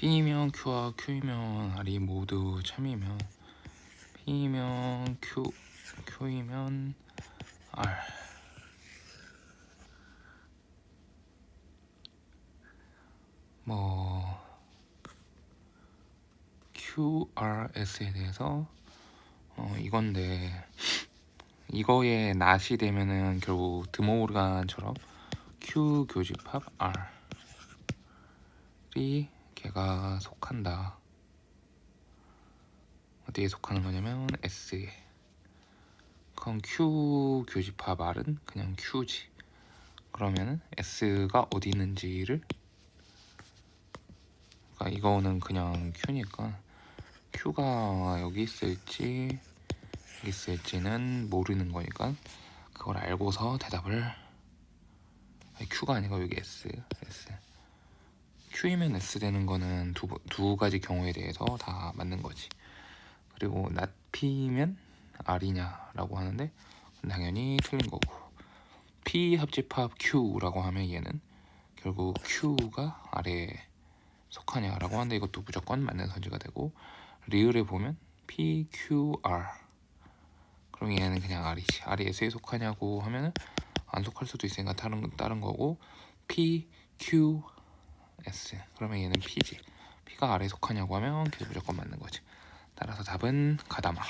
P이면 Q와 Q이면 R이 모두 참이면 P이면 Q, Q이면 R. 뭐 QRS에 대해서 어, 이건데 이거에 낫이 되면은 결국 드모르간처럼 Q 교집합 R이 걔가 속한다. 어디에 속하는 거냐면 S에. 그럼 Q 교집합 R은 그냥 Q지. 그러면은 S가 어디 있는지를 그러니까 이거는 그냥 Q니까 Q가 여기 있을지 여기 있을지는 모르는 거니까 그걸 알고서 대답을 아니, Q가 아니고 여기 S S Q이면 S 되는 거는 두, 두 가지 경우에 대해서 다 맞는 거지. 그리고 not P면 R이냐라고 하는데 당연히 틀린 거고. P 합집합 Q라고 하면 얘는 결국 Q가 R에 속하냐라고 하는데 이것도 무조건 맞는 선지가 되고 리을에 보면 PQR 그럼 얘는 그냥 R이지. R이 S에 속하냐고 하면은 안 속할 수도 있으니까 다른 다른 거고 PQS 그러면 얘는 P지. P가 R에 속하냐고 하면 걔 무조건 맞는 거지. 따라서 답은 가다마